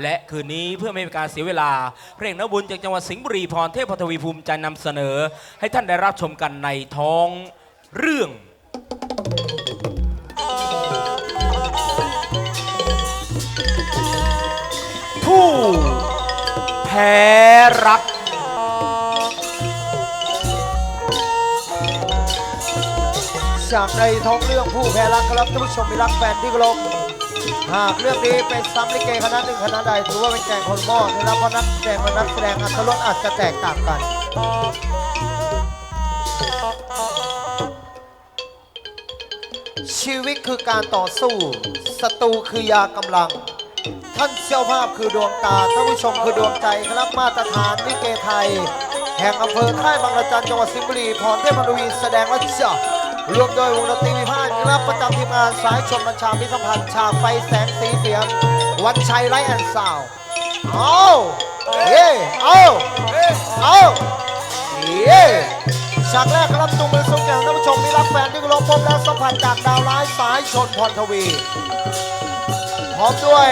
และคืนนี้เพื่อไม่เป็นการเสียเวลา เพลงนบุญจากจังหวัดสิงห์บุรีพรเทพพทวีภูมิจะนำเสนอ ให้ท่านได้รับชมกันในท้องเรื่อง ผู้แพ้รักจากในท้องเรื่องผู้แพ้รักครับท่านผู้ชมมีรักแฟนที่เคารพ หากเรื่องนี้เป็นซ้ำลิเกคณะหนึ่งคณะใดถือว่าเป็นแกงคนหม้อนะครับเพราะนักแสดงและนักแสดงอัตรสอาจจะแตกต่างกัน ชีวิตคือการต่อสู้ศัตรูคือยากำลัง ท่านเจ้าภาพคือดวงตาท่านผู้ชมคือดวงใจครับมาตรฐานลิเกไทย แห่งอำเภอค่ายบางระจันจังหวัดสิงห์บุรีพรเทพมรวีแสดงและจ้า รวมโดยวงดนตรีวิพากษ์ครับประจำทีมงานสายชมบัญชาพิสัมพันธ์ฉากไฟแสงสีเสียง วันชัยไลท์แอนด์ซาวด์เอาเฮ้เอาเอาเย้ฉากแรกครับจุงมือสุกแก่ท่านผู้ชมมีรักแฟนที่เคารพพบและสัมผัสจากดาวร้ายสายชนพรทวีพร้อมด้วย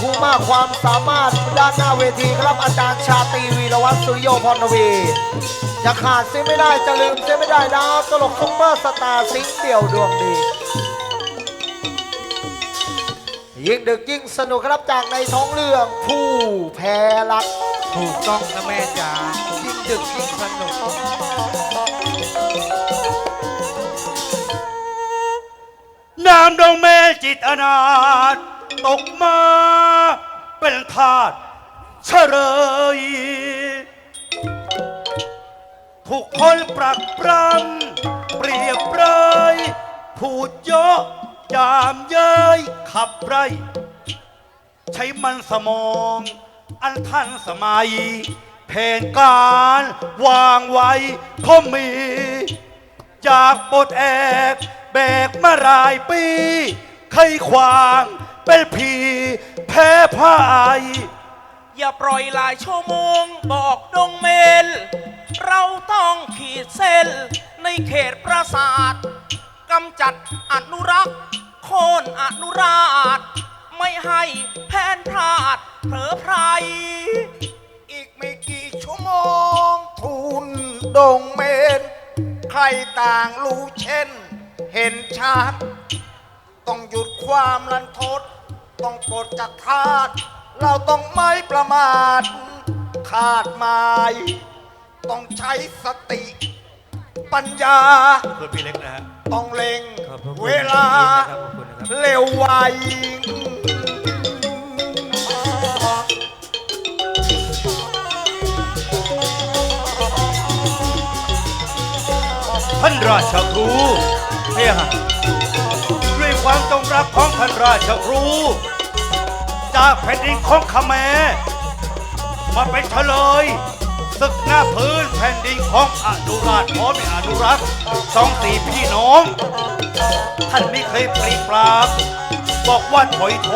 ผู้มากความสามารถด้านหน้าเวทีครับอาจารย์ชาตรีวีรวัตรสุริโยพรทวี จะขาดเสียไม่ได้จะลืมเสียไม่ได้ดาวตลกซุปเปอร์สตาร์สิงเดี่ยวดวงดี ยิ่งดึกยิ่งสนุกครับจากในท้องเรื่องผู้แพ้รัก ถูกต้องนะแม่จ๋ายิ่งดึกยิ่งสนุกน้ำดงแม่จิตอนาถตกมาเป็นทาสเฉลย ทุกคนปรักปรำเปรียบเปรยพูดเยอะยามเย้ยขับไล่ใช้มันสมอง อันทันสมัยแผนการวางไว้ก็มี จากปลดแอกแบกมาหลายปีเควางเป็นผีแพ้พ่าย อย่าปล่อยหลายชั่วโมง บอกดงเมล เราต้องขีดเส้นในเขตปราสาทกำจัดอนุรักษ์ โค่นอนุราช ไม่ให้แพนพลาดเผลอไพร อีกไม่กี่ชั่วโมงทุนดงเมน ใครต่างรู้เช่น เห็นชัดต้องหยุดความลันทด ต้องปลดจากทาสเราต้องไม่ประมาทขาดหมาย ต้องใช้สติ ปัญญา เพื่อนพี่เล็กนะฮะ ต้องเล็งขอบพระคุณเวลาขอบคุณนะครับ เร็วไวท่านราชครูเนี่ยฮะด้วยความจงรักของท่านราชครู จากแผ่นดินของขแมรมาเป็นเฉลย ศึกหน้าพื้นแผ่นดินของอนุราชพร้อมอนุรักษ์สองสี่พี่น้อง ท่านไม่เคยปรีปรามบอกว่าถอยโท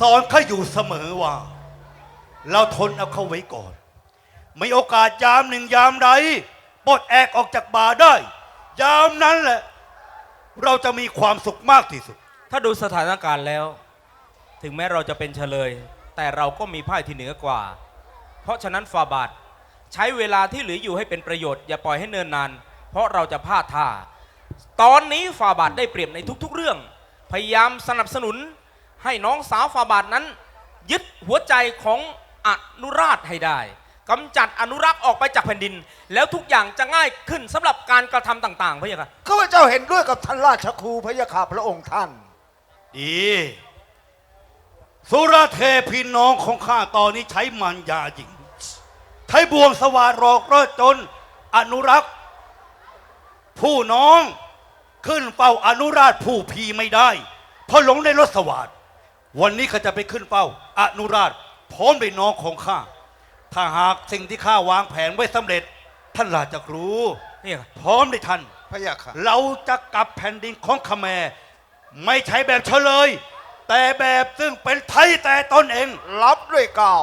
สอนเขาอยู่เสมอว่า เราทนเอาเขาไว้ก่อน ไม่โอกาสยามหนึ่งยามใดปลดแอกออกจากบาได้ ยามนั้นแหละ เราจะมีความสุขมากที่สุด ถ้าดูสถานการณ์แล้ว ถึงแม้เราจะเป็นเฉลย แต่เราก็มีพ่ายที่เหนือกว่า เพราะฉะนั้นฟาบาทใช้เวลาที่เหลืออยู่ให้เป็นประโยชน์อย่าปล่อยให้เนินนาน เพราะเราจะพลาดท่า ตอนนี้ฟาบาทได้เปรียบในทุกๆเรื่อง พยายามสนับสนุนให้น้องสาวฟาบาทนั้น ยึดหัวใจของอนุราชให้ได้กำจัดอนุรักษ์ออกไปจากแผ่นดิน แล้วทุกอย่างจะง่ายขึ้นสำหรับการกระทำต่างๆพะยะค่ะข้าพเจ้าเห็นด้วยกับท่านราชครูพระยาค่ะพระองค์ท่าน ดี สุรเทพพี่น้องของข้าตอนนี้ใช้มันยาหญิง ใช้บ่วงสวาดหลอกล่อจน อนุรักษ์ ผู้น้องขึ้นเฝ้าอนุราชผู้พีไม่ได้ เพราะหลงในรถสวาดวันนี้เขาจะไปขึ้นเฝ้า อนุราชพร้อมด้วยน้องของข้าถ้าหากสิ่งที่ข้าวางแผนไว้สำเร็จ ท่านราชครู นี่ค่ะพร้อมด้วยท่าน พระยาค่ะ เราจะกลับแผ่นดินของขแมรไม่ใช่แบบเฉลย แต่แบบซึ่งเป็นไทยแต่ตนเอง รับด้วยเก่าว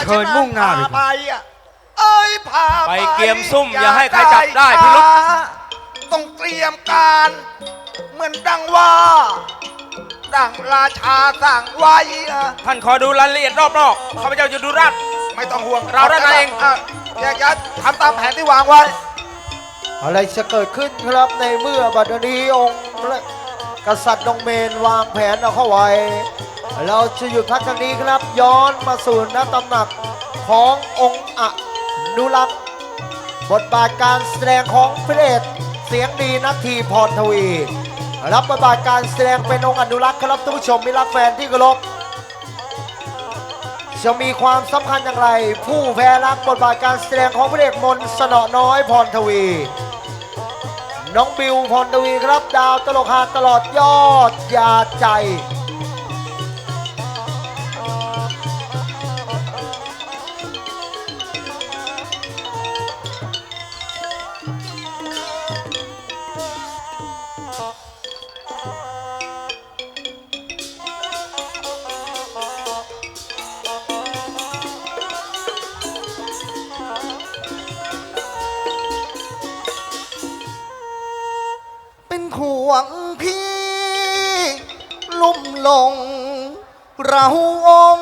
เชิญมุ่งหน้าไปพไปอะเอ้ยพาไปเกียมซุ่มอย่าให้ใครจับได้พี่ลุก ต้องเตรียมการ เหมือนดังว่า ดังราชาสั่งไว้นะท่านขอดูรายละเอียดรอบนอกข้าพเจ้าจะดูราดไม่ต้องห่วงเราด้านในเองะแยกย้ายทำตามแผนที่วางไว้ อะไรจะเกิดขึ้นครับในเมื่อบัดนี้องค์กษัตริย์ดงเมนวางแผนเอาเข้าไว้ เราจะหยุดพักทางนี้ครับ ย้อนมาสู่ณตำหนักขององค์อนุรักษ์บทบาทการแสดงของพระเอกเสียงดีนัททีพรทวี รับบทบาทการแสดงเป็นองค์อนุรักษ์ครับท่านผู้ชมมิรักแฟนที่เคารพจะมีความสำคัญอย่างไร ผู้แพ้รับบทบาทการแสดงของพระเอกมนสนอน้อยพรทวี น้องบิวพรทวีครับดาวตลกฮาตลอดยอดยาใจ เป็นห่วงพี่ ลุ่มหลง เราอง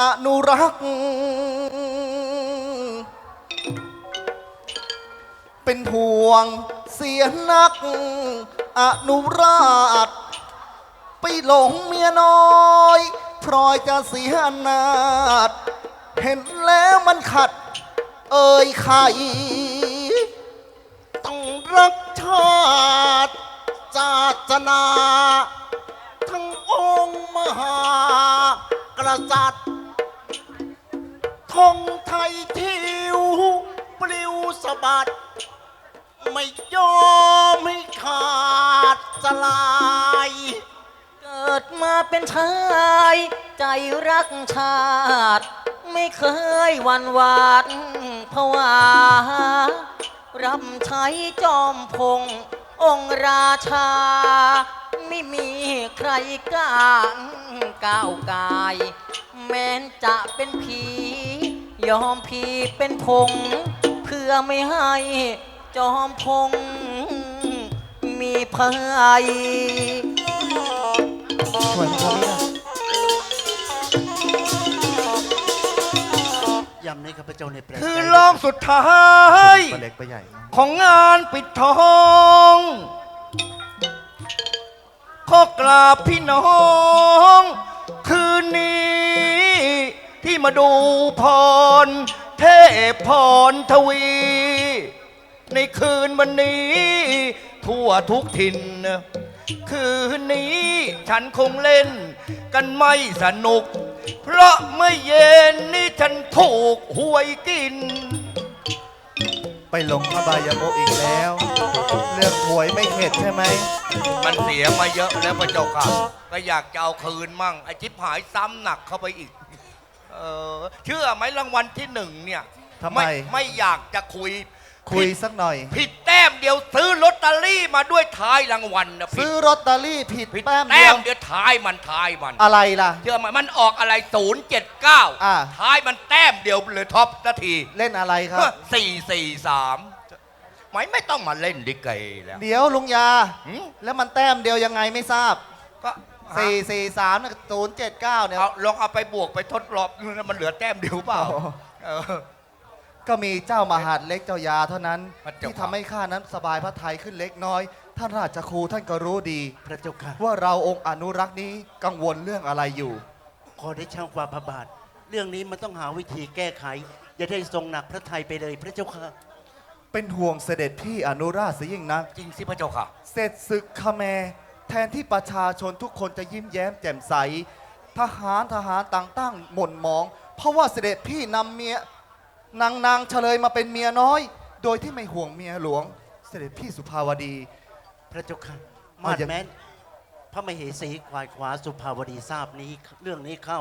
อนุรักษ์ เป็นห่วงเสียนัก อนุราชไปหลงเมียน้อยพลอยจะเสียนาดเห็นแล้วมันขัด เอ่ยไข่ต้องรักชาติ จาจนาทั้งองค์มหากษัตริย์ธงไทยทิวปลิวสะบัด ไม่ยอมให้ขาดสลาย เกิดมาเป็นชาย ใจรักชาติ ไม่เคยหวันหวาดผวารำใช้จอมพง องค์ราชา ไม่มีใครกล้าก้าวกาย แม้นจะเป็นผี ยอมผีเป็นพง เพื่อไม่ให้จอมพง มีภัยช่วยเขาไม่ได้ยำในข้าพเจ้าในแปลงคือรอบสุดท้าย ปลาเล็กปลาใหญ่นะของงานปิดทองขอกราบพี่น้อง คืนนี้ ที่มาดูพร เทพพรทวี ในคืนวันนี้ ทั่วทุกถิ่น คืนนี้ฉันคงเล่น กันไม่สนุก เพราะเมื่อเย็นนี้ฉันถูกหวยกิน ไปหลงอบายมุกอีกแล้ว เรื่องหวยไม่เข็ดใช่ไหม มันเสียมาเยอะแล้วพระเจ้าค่ะก็อยากจะเอาคืนมั่งไอ้จิบหายซ้ำหนักเข้าไปอีก เออเชื่อไหมรางวัลที่หนึ่งเนี่ยทำไม ไม่อยากจะคุย คุยผิดสักหน่อย ผิดแต้มเดียวซื้อลอตเตอรี่มาด้วยท้ายรางวัลนะผิดซื้อลอตเตอรี่ผิดผิดแต้มแต้เดียวมเดียวท้ายมันท้ายมัน อะไรล่ะ เชื่อไหมมันออกอะไรศูนย์เจ็ดเก้าอ่าท้ายมันแต้มเดียวเลยท็อปนาทีเล่นอะไรครับสี่สี่สามไม่ไม่ต้องมาเล่นดิเกแล้วเดี๋ยวลุงยาหืมแล้วมันแต้มเดียวยังไงไม่ทราบ ก็สี่สี่สามศูนย์เจ็ดเก้าเนี่ย เอาลองเอาไปบวกไปทดลองมันเหลือแต้มเดียวเปล่าอ๋อเออ ก็มีเจ้ามหาดเล็กเจ้ายาเท่านั้น พระเจ้าที่ค่ะทำให้ข้านั้นสบายพระทัยขึ้นเล็กน้อย ท่านราชครูท่านก็รู้ดี พระเจ้าค่ะ ว่าเราองค์อนุรักษ์นี้กังวลเรื่องอะไรอยู่ ขอได้ช่างความพระบาท เรื่องนี้มันต้องหาวิธีแก้ไข อย่าได้ทรงหนักพระไทยไปเลยพระเจ้าค่ะ เป็นห่วงเสด็จพี่อนุราชเสียยิ่งนัก จริงสิพระเจ้าค่ะ เสร็จศึกคแมร์แทนที่ประชาชนทุกคนจะยิ้มแย้มแจ่มใส ทหารทหารต่างตั้งหม่นมอง เพราะว่าเสด็จพี่นำเมีย นางนางเฉลยมาเป็นเมียน้อย โดยที่ไม่ห่วงเมียหลวง เสด็จพี่สุภาวดี พระเจ้าค่ะเอามาดอย่างแม้นพระมเหสีควายขวาสุภาวดีทราบนี้เรื่องนี้เข้า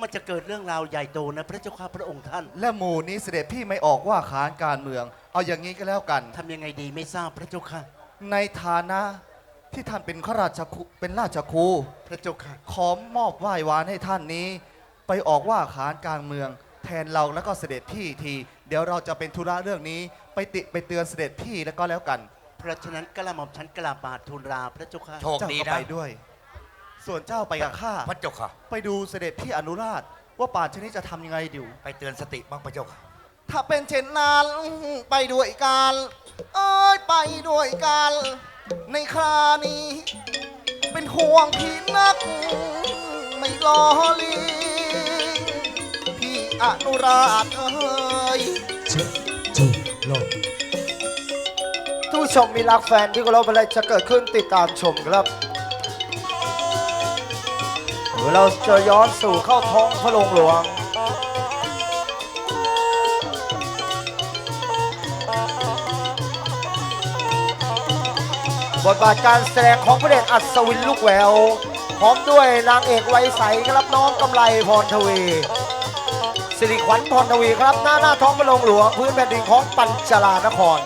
มันจะเกิดเรื่องราวใหญ่โตนะ พระเจ้าค่ะพระองค์ท่าน และหมู่นี้เสด็จพี่ไม่ออกว่าขานการเมือง เอาอย่างนี้ก็แล้วกัน ทำยังไงดีไม่ทราบพระเจ้าค่ะ ในฐานะที่ท่านเป็นข้าราชครูเป็นราชครูพระเจ้าค่ะ ขอมอบไหว้วานให้ท่านนี้ ไปออกว่าขานกลางเมือง แทนเราแล้วก็เสด็จพี่ที เดี๋ยวเราจะเป็นธุระเรื่องนี้ ไปติไปเตือนเสด็จพี่แล้วก็แล้วกัน เพราะฉะนั้นกระหม่อมชั้นกระบาดทูลลาพระเจ้าค่ะ โชคเจ้าดีก็นะไปด้วย ส่วนเจ้าไปกับข้าพระเจ้าค่ะ ไปดูเสด็จพี่อนุราช ว่าป่านชนิดจะทำยังไงดิว ไปเตือนสติบ้างพระเจ้าค่ะ ถ้าเป็นเช่นนั้นไปด้วยกันเอ้ยไปด้วยกัน ในครานี้ เป็นห่วงพี่นัก ไม่รอลีพี่ อนุราชเอ้ยท่านผู้ชมมีรักแฟนที่เคารพอะไรจะเกิดขึ้นติดตามชมครับเดี๋ยวเราจะย้อนสู่เข้าท้องพระโรงหลวงบทบาทการแสดงของพระเดชอัศวินลูกแวว พร้อมด้วยนางเอกไวยใสครับน้องกำไลพรทวี สิริขวัญพรทวีครับ หน้าหน้าท้องพระโรงหลวง พื้นแผ่นดินของปัญจลานคร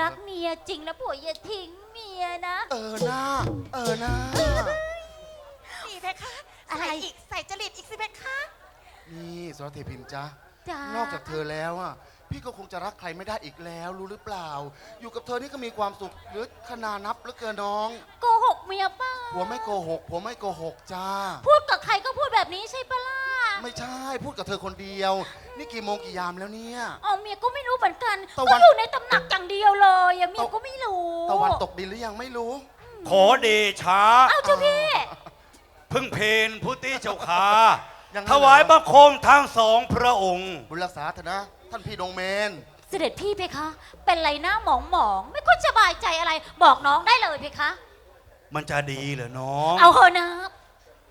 รักเมียจริงนะผัวอย่าทิ้งเมียนะ เออหน้า เออหน้า นี่เพคะอะไร ใส่อีกใส่จริตอีกสิเพคะ นี่สรเทพินจ้ะจ๋านอกจากเธอแล้วอะ พี่ก็คงจะรักใครไม่ได้อีกแล้วรู้หรือเปล่า อยู่กับเธอนี่ก็มีความสุขหรือขนานับเหลือเกินน้องโกหกเมียป้าผัวไม่โกหกผัวไม่โกหกจ้า พูดกับใครก็พูดแบบนี้ใช่ปะล่ะไม่ใช่พูดกับเธอคนเดียว นี่กี่โมงกี่ยามแล้วเนี่ย เอาเมียก็ไม่รู้เหมือนกันตะก็วันอยู่ในตำหนักอย่างเดียวเลยอะเมียก็ไม่รู้ตะวันตกดินหรือยังไม่รู้ ขอเดชาเอาเจ้าพี่พึ่งเพนพุทธิเจ้าคายังไงถวายบังคมทั้งสองพระองค์ บุญรักษาเถอะนะ ท่านพี่ดงเมน เสด็จพี่เพคะ เป็นไรหน้าหมองหมองๆไม่ค่อยสบายใจอะไร บอกน้องได้เลยเพคะ มันจะดีเหรอน้อง เอาเถอะนะ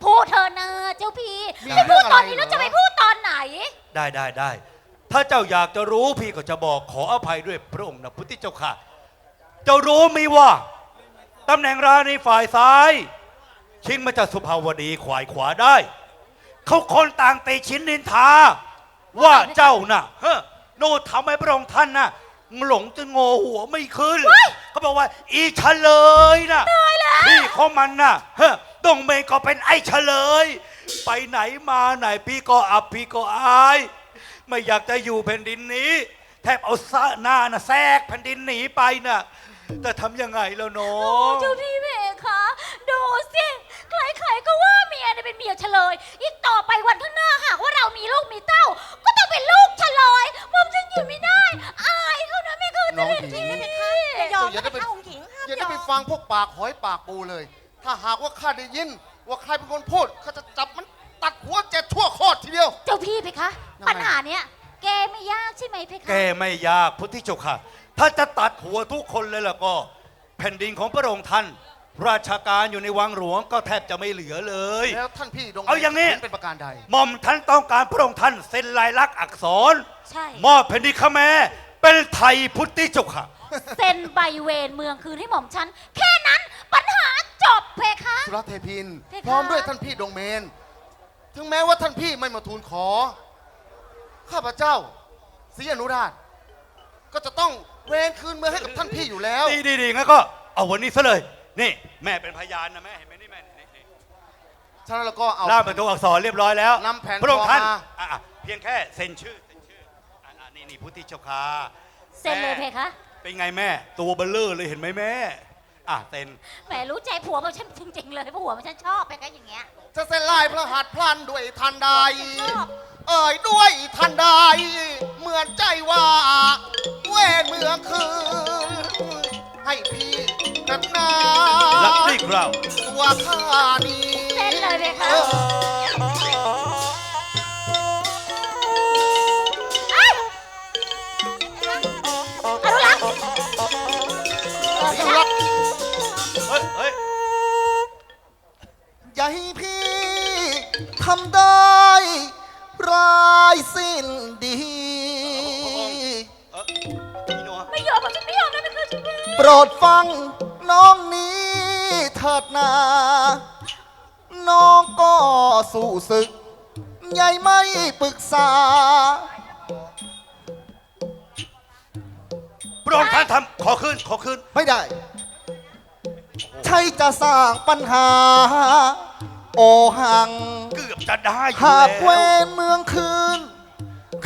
พูดเถอะนะเจ้าพี่มีจะพูดตอนนี้เรื่แล้องอะไรเหรอวจะไปพูดตอนไหน ได้ได้ได้ ถ้าเจ้าอยากจะรู้พี่ก็จะบอกขออภัยด้วยพระองค์นะพุทธิเจ้าค่ะ เจ้ารู้ไหมีว่าตำแหน่งราณีฝ่ายซ้าย ชิงมาจากสุภาวดีขวายขวาได้ เขาคนต่างตีชิ้นนินทา ว่าเจ้าน่ะเฮ้อโน่ทำให้พระองค์ท่านน่ะหลงจนโงหัวไม่ขึ้น เขาบอกว่า อีเฉลยน่ะพี่ของมันน่ะเฮ้อต้องเมงก็เป็นไอ้เฉลย ไปไหนมาไหนพี่ก็อับพี่ก็อาย ไม่อยากจะอยู่แผ่นดินนี้ แทบเอาซะหน้าน่ะแทรกแผ่นดินหนีไปน่ะแต่ทำยังไงแล้วน้อโอ้ง เจ้าพี่เพคะดูสิ ใครๆก็ว่าเมียเนี่ยเป็นเมียเฉลยอีกต่ายได้อไปมฟังพวกปากหอยปากปูเลย ถ้าหากว่าข้าได้ยิน ว่าใครเป็นคนพูดข้าจะจับมันตัดหัวเจ็ดทั่วโคตรทีเดียว เจ้าพี่เพคะทำไมปัญหาเนี้ยแกไม่ยากใช่ไหมเพคะแกไม่ยากพุทธิเจ้าค่ะ ถ้าจะตัดหัวทุกคนเลยล่ะก็ แผ่นดินของพระองค์ท่าน ราชการอยู่ในวังหลวงก็แทบจะไม่เหลือเลย แล้วท่านพี่ดงเอาอย่างนี้นี้เป็นประการใด หม่อมท่านต้องการพระองค์ท่านเซ็นลายลักษณ์อักษร ใช่ มอบแผ่นดินขแมรเป็นไทยพุทธิเจ้าค่ะ เซ็นใบเวรเมืองคืนให้หม่อมฉัน แค่นั้นปัญหาจบเพคะ สุรเทพิน เพคะ พร้อมด้วยท่านพี่ดงเมน ถึงแม้ว่าท่านพี่ไม่มาทูลขอ ข้าพเจ้าศรีอนุราช ก็จะต้องเวรคืนเมืองให้กับท่านพี่อยู่แล้ว ดีดีดีงั้นก็เอาวันนี้ซะเลย นี่แม่เป็นพยานนะแม่เห็นไหมนี่แม่นี่นี่ฉะนั้นเราก็เอาร่างเป็นตัวอักษรเรียบร้อยแล้วนำแผนพระองค์ท่านพอมา อะอะเพียงแค่เซ็นชื่อเซ็นชื่ออะอะนี่นี่พุทธิเจ้าค่ะเซ็นเลยเพคะ เป็นไงแม่ ตัวเบลเลอร์เลยเห็นไหมแม่ อะเซ็นแหมรู้ใจผัวมันฉันจริง ๆ เลยเพราะผัวมันฉันชอบเพคะอย่างเงี้ย จะเส้นลายพระหัตถ์พลันด้วยทันใดชอบเอ่ยด้วยทันใด เหมือนใจว่า เวรเมืองคืนให้พี่กันนารับนี่ครับตัวข้านี้เซ็นเลยเพคะ เออ สีรักเฮ้ยเฮ้ยอย่าให้พี่ทำได้ร้ายสิ้นดี เออพี่หนัวไม่ยอมบอกฉันไม่ยอมนะไม่เคยฉันไม่โปรดฟังน้องนี้เถิดนา น้องก็สู้ศึก ใหญ่ไม่ปรึกษา พระองค์ท่านทำขอคืนขอคืนไม่ได้ ใช่จะสร้างปัญหา โอหัง เกือบจะได้อยู่หากเวแล้วรเมืองคืน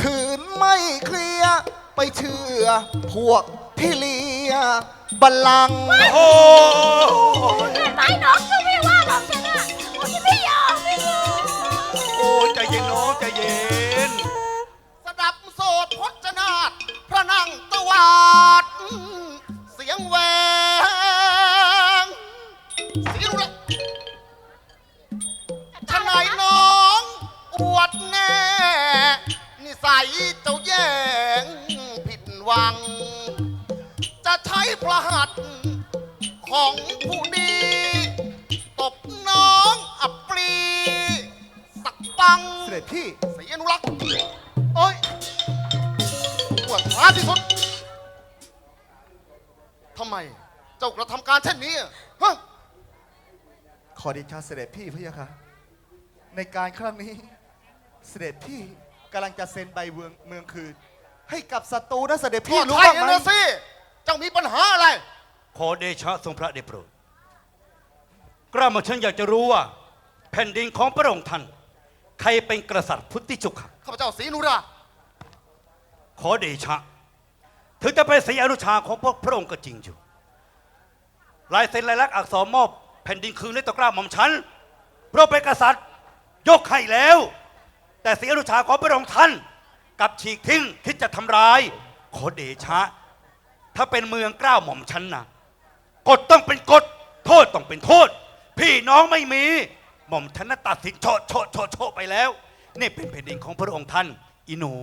คืนไม่เคลียร์ไปเชื่อ พวกที่เลียบัลลังก์โอ้โหเห็นไหมน้องก็ไม่ว่าบอกฉันอะบอกฉันไม่ยอมไม่ยอมโอ้ยใจเย็นน้องใจเย็น สดับโสดพจนาถ พระนั่งตวาด เสียงแหวงสีรุละทนายน้องอวดแน่ นิสัยเจ้าแย่งผิดหวัง จะใช้พระหัตถ์ของผู้ดีตบน้องอับปรี สักปังเสด็จพี่ศรีอนุรักษ์โอ้ยปวดร้าที่สุดทำไมเจ้ากระทำการเช่นนี้อะฮะขอเดชะเสด็จพี่พะยะค่ะ ในการครั้งนี้เสด็จพี่กำลังจะเซ็นใบเมืองเมืองคืน ให้กับศัตรูนะเสด็จพี่พี่รู้ใช่บ้างไหมนะสิเจ้ามีปัญหาอะไร ขอเดชะทรงพระเดชโปรดกล้ามาฉันอยากจะรู้ว่า แผ่นดินของพระองค์ท่านใครเป็นกษัตริย์พุทธิจุกค่ะข้าพเจ้าศรีนุราขอเดชะ ถึงจะเป็นศรีอนุชาของพวกพระองค์ก็จริงอยู่ ลายเซ็นลายลักษณ์อักษรมอบแผ่นดินคืนให้ต่อกล้าหม่อมฉันเพราะเป็นกษัตริย์ยกให้แล้ว แต่ศรีอนุชาของพระองค์ท่านกับฉีกทิ้งคิดจะทำร้ายขอเดชะ ถ้าเป็นเมืองกล้าวหม่อมฉันนะกฎต้องเป็นกฎโทษต้องเป็นโทษ พี่น้องไม่มีหม่อมฉันน่ะตัดสินโชดโชดโชดโชดไปแล้ว นี่เป็นแผ่นดินของพระองค์ท่าน อีหนู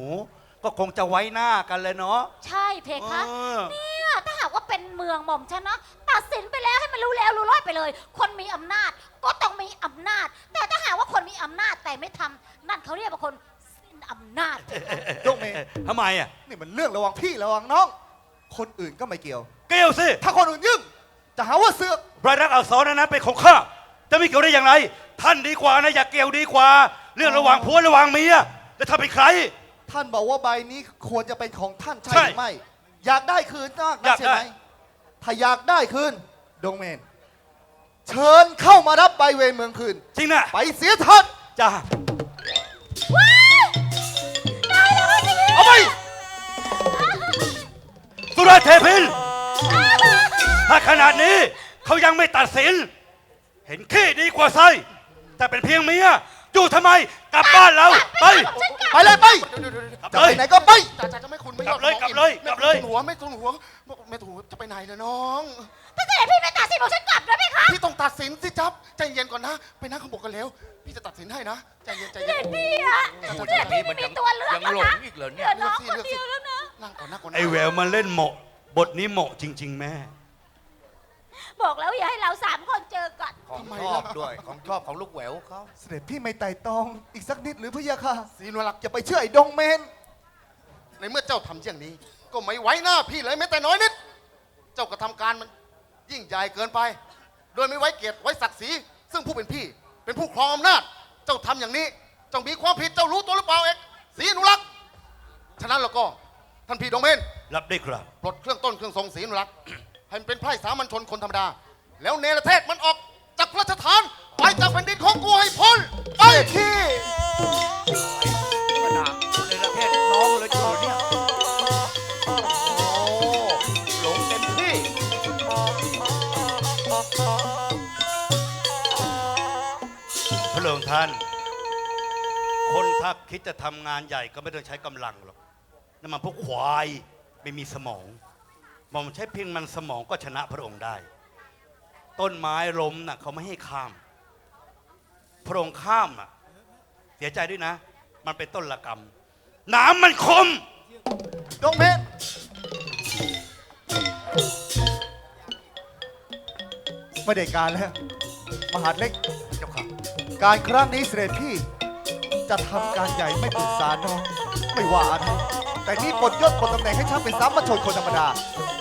ก็คงจะไว้หน้ากันเลยเนาะ ใช่เพคะ เออ เนี่ยถ้าหากว่าเป็นเมืองหม่อมฉันนะตัดสินไปแล้วให้มันรู้แล้วรู้รอดไปเลย คนมีอำนาจก็ต้องมีอำนาจ แต่ถ้าหากว่าคนมีอำนาจแต่ไม่ทำนั่นเขาเรียกว่าคนสิ้นอำนาจเพคะยกเมย์ทำไมอะนี่มันเรื่องระหว่างพี่ระหว่างน้อง คนอื่นก็ไม่เกี่ยว เกลียวสิ ถ้าคนอื่นยุ่งจะหาว่าเสือกรายลักษณ์อักษรนั้นนะเป็นของข้าจะไม่เกี่ยวได้อย่างไร ท่านดีกว่านะอย่าเกี่ยวดีกว่า เรื่องระหว่างผัวระหว่างเมียแล้วถ้าเป็นใคร ท่านบอกว่าใบนี้ควรจะเป็นของท่านใช่ใช่หรือไม่ อยากได้คืนมากอนะยากใช่ไหมได้ถ้าอยากได้คืนดงเมน เชิญเข้ามารับใบเวรเมืองคืน จริงนะไปเสียทันจ้าตายแล้วสิเอาไปสุรเทพิน ถ้าขนาดนี้เขายังไม่ตัดสิน เห็นขี้ดีกว่าไส้แต่เป็นเพียงเมีย อยู่ทำไม กลับบ้านเรา ไป ไปเลยไปเดี๋ยวเดี๋ยวเดี๋ยวกลับจะเลไปยไหนก็ไปจ่าจ่าจะไม่คุณไม่กลับเลยอดกลับเลย ไม่กลับเลยไม่ทุนหัวไม่ทุนหัวไม่ทุนหัวจะไปไหนเลยน้องถ้าเสด็จพี่ไม่ตัดสินบอกฉันกลับด้วยไหมคะพี่ต้องตัดสินสิจ๊บใจเย็นก่อนนะไปนั่งข้างบนกันแล้วพี่จะตัดสินให้นะใจเย็นใจเสเย็ด็นจพี่อะเสด็จพี่ไม่มีตัวเลือกยังแล้วหลงนะอีกเหรอเหเนี่ลืยอน้องคนเดียวแล้วนะนั่งก่อนนั่งก่อนนะไอ้แววมันเล่นเหมาะ บทนี้เหมาะจริง ๆ แม่ บอกแล้วอย่าให้เราสามคนเจอกัน ของชอบด้วยของชอบของลูกแหววเขาเสด็จพี่ไม่ไต่ตองอีกสักนิดหรือพะยะค่ะศรีนวลักษ์อย่าไปเชื่อไอ้ดงเมน ในเมื่อเจ้าทำเช่นนี้ ก็ไม่ไว้หน้าพี่เลยแม้แต่น้อยนิด เจ้ากระทำการมันยิ่งใหญ่เกินไป โดยไม่ไว้เกียรติไว้ศักดิ์ศรีซึ่งผู้เป็นพี่ เป็นผู้ครองอำนาจ เจ้าทำอย่างนี้เจ้ามีความผิดเจ้ารู้ตัวหรือเปล่าเอกศรีอนุรักษ์ฉะนั้นแล้วก็ท่านพี่ดงเมนรับได้ครับ ปลดเครื่องต้นเครื่องทรงศรีอนุรักษ์ ให้มันเป็นไพร่สามัญชนคนธรรมดา แล้วเนรเทศมันออก จากพระราชฐาน ไปจากแผ่นดินของกูให้พ้นไปที่ขนาดในประเทศน้องเลยเจอเนี่ยโอ้หลงเต็มที่พระเลิงท่าน คนถ้าคิดจะทำงานใหญ่ก็ไม่ต้องใช้กำลังหรอกนั่นมันพวกควายไม่มีสมองมองใช้เพียงมันสมองก็ชนะพระองค์ได้ ต้นไม้ล้มน่ะเขาไม่ให้ข้าม พระองค์ข้ามอะเสียใจด้วยนะ มันเป็นต้นละกรรมน้ำมันคมดงเพชรไม่ได้การแล้ว มหาดเล็ก เจ้าค่ะ การครั้งนี้เสด็จพี่ จะทำการใหญ่ไม่ปรึกษาน้อง ไม่ว่าอะไรแต่นี่ปลดยศปลดตำแหน่งให้ช่างเป็นสามัญชนคนธรรมดา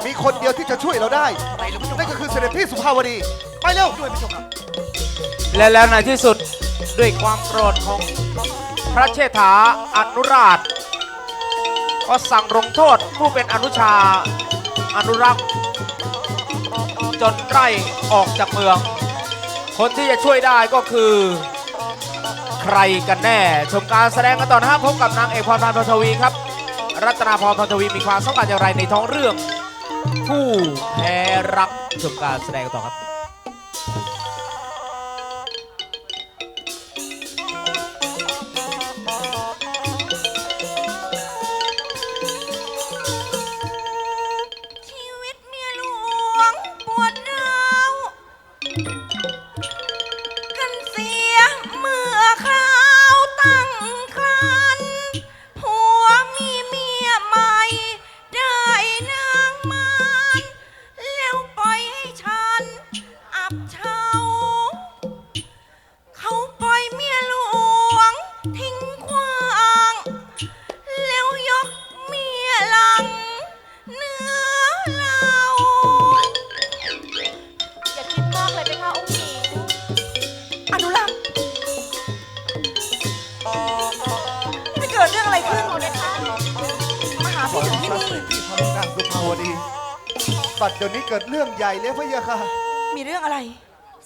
มีคนเดียวที่จะช่วยเราได้ นั่นก็คือเสด็จพี่สุภาวดี ไปเร็วด้วยพี่ชมครับและแล้วในที่สุดด้วยความโกรธของพระเชษฐาอนุราช ก็สั่งลงโทษผู้เป็นอนุชาอนุรักษ์ จนไล่ออกจากเมือง คนที่จะช่วยได้ก็คือ ใครกันแน่ ชมการแสดงกันต่อนะฮะพบกับนางเอกพรพันธ์พรทวีครับ รัตนาพรพรทวีมีความสำคัญอย่างไรในท้องเรื่อง ผู้แพ้รักชมการแสดงต่อครับ บัดเดี๋ยวนี้เกิดเรื่องใหญ่เลยพะเยะค่ะ มีเรื่องอะไร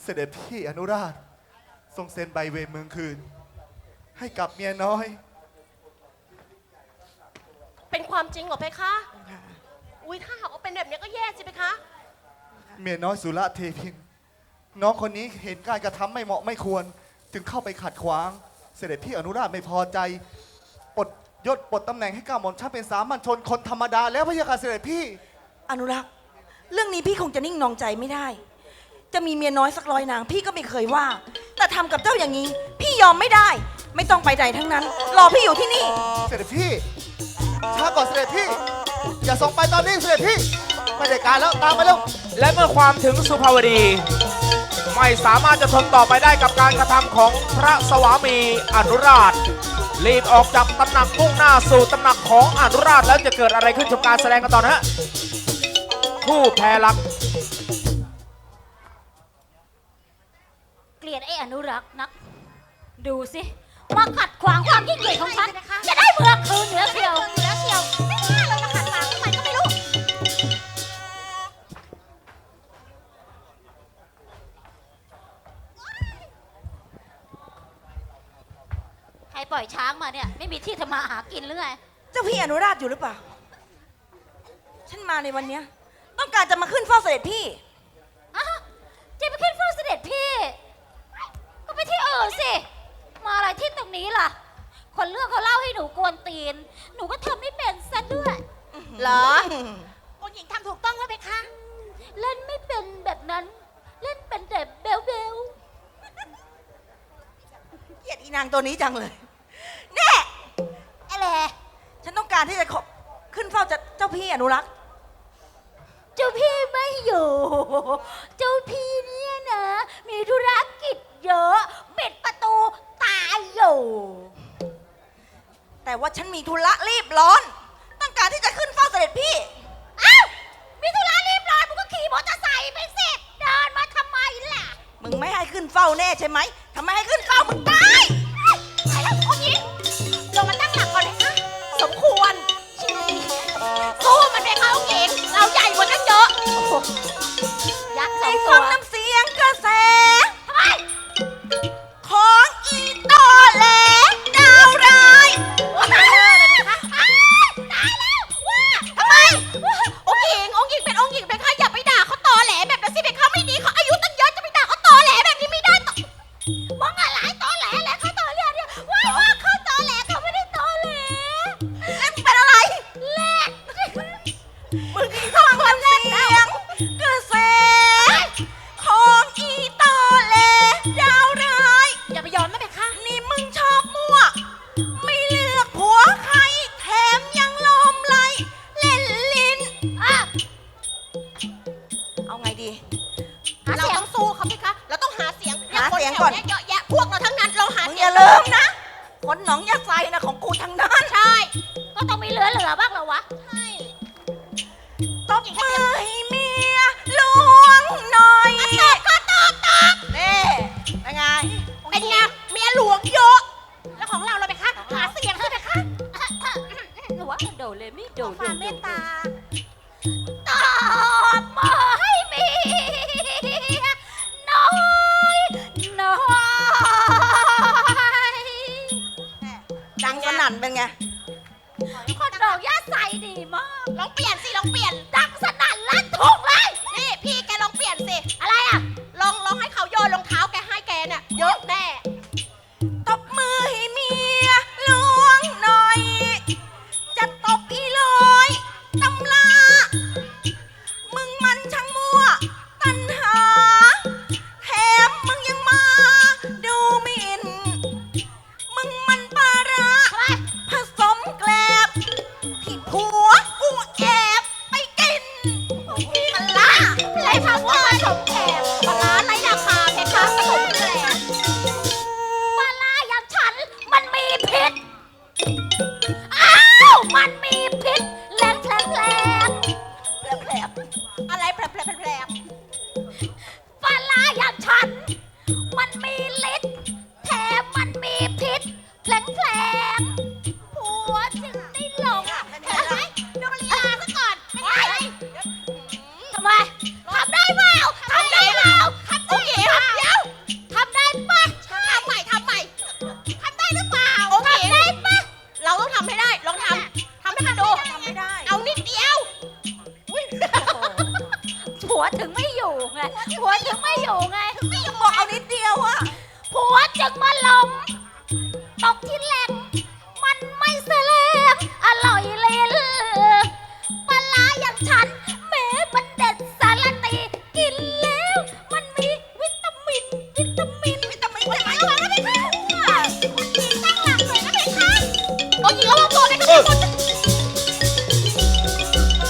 เสด็จพี่อนุราช ทรงเซ็นใบเวรเมืองคืน ให้กับเมียน้อย เป็นความจริงเหรอเพคะ อุ้ยถ้าหากว่าเป็นแบบนี้ก็แย่สิเพคะ เมียน้อยสุระเทพิน น้องคนนี้เห็นการกระทำไม่เหมาะไม่ควร จึงเข้าไปขัดขวาง เสด็จพี่อนุราชไม่พอใจปลดยศปลดตำแหน่งให้ก้าวหม่อมช่างเป็นสามัญชนคนธรรมดาแล้วพะเยะค่ะเสด็จพี่ อนุรักษ์ เรื่องนี้พี่คงจะนิ่งนองใจไม่ได้ จะมีเมียน้อยสักร้อยนาง พี่ก็ไม่เคยว่า แต่ทำกับเจ้าอย่างนี้ พี่ยอมไม่ได้ ไม่ต้องไปไหนทั้งนั้น รอพี่อยู่ที่นี่ เสด็จพี่ช้าก่อนเสด็จพี่ อย่าส่งไปตอนนี้เสด็จพี่ไม่ได้การแล้วตามไปเร็วและเมื่อความถึงสุภาวดี ไม่สามารถจะทนต่อไปได้กับการกระทำของพระสวามีอนุราช รีบออกจากตำหนักมุ่งหน้าสู่ตำหนักของอนุราชแล้วจะเกิดอะไรขึ้นชมการแสดงกันต่อนะฮะ ผู้แพ้รัก เกลียดไอ้อนุรักษ์นัก ดูสิ มาขัดขวางความยิ่งใหญ่ของฉัน จะได้เมืองคืนเหนือเชียวเหนือเชียวเรามาขัดขวางทำไมก็ไม่รู้ ใครปล่อยช้างมาเนี่ย ไม่มีที่ทำมาหากินหรือไง เจ้าพี่อนุราชอยู่หรือเปล่า ฉันมาในวันเนี้ย ต้องการจะมาขึ้นเฝ้าเสด็จพี่อ้าวจะไปขึ้นเฝ้าเสด็จพี่ ก็ไปที่อื่นสิ มาอะไรที่ตรงนี้ล่ะ คนเรื่องเขาเล่าให้หนูกวนตีน หนูก็ทำไม่เป็นซะด้วย เหรอ องหญิงทำถูกต้องแล้วไหมคะ เล่นไม่เป็นแบบนั้น เล่นเป็นแต่เบลเบลเกลียดอีนางตัวนี้จังเลย แน่ อะไรฉันต้องการที่จะขอขึ้นเฝ้าจะเจ้าพี่อนุรักษ์ เจ้าพี่ไม่อยู่ เจ้าพี่เนี่ยนะ มีธุรกิจเยอะปิดประตูตายอยู่แต่ว่าฉันมีธุระรีบร้อน ต้องการที่จะขึ้นเฝ้าเสด็จพี่ อ้าวมีธุระรีบร้อนมึงก็ขี่มอเตอร์ไซค์ไปสิเดินมาทำไมล่ะ มึงไม่ให้ขึ้นเฝ้าแน่ใช่ไหมทำไมให้ขึ้นเฝ้ามึงตาย ยักษ์สองตัวน้ำ เปลี่ยนสิลองเปลี่ยนรัก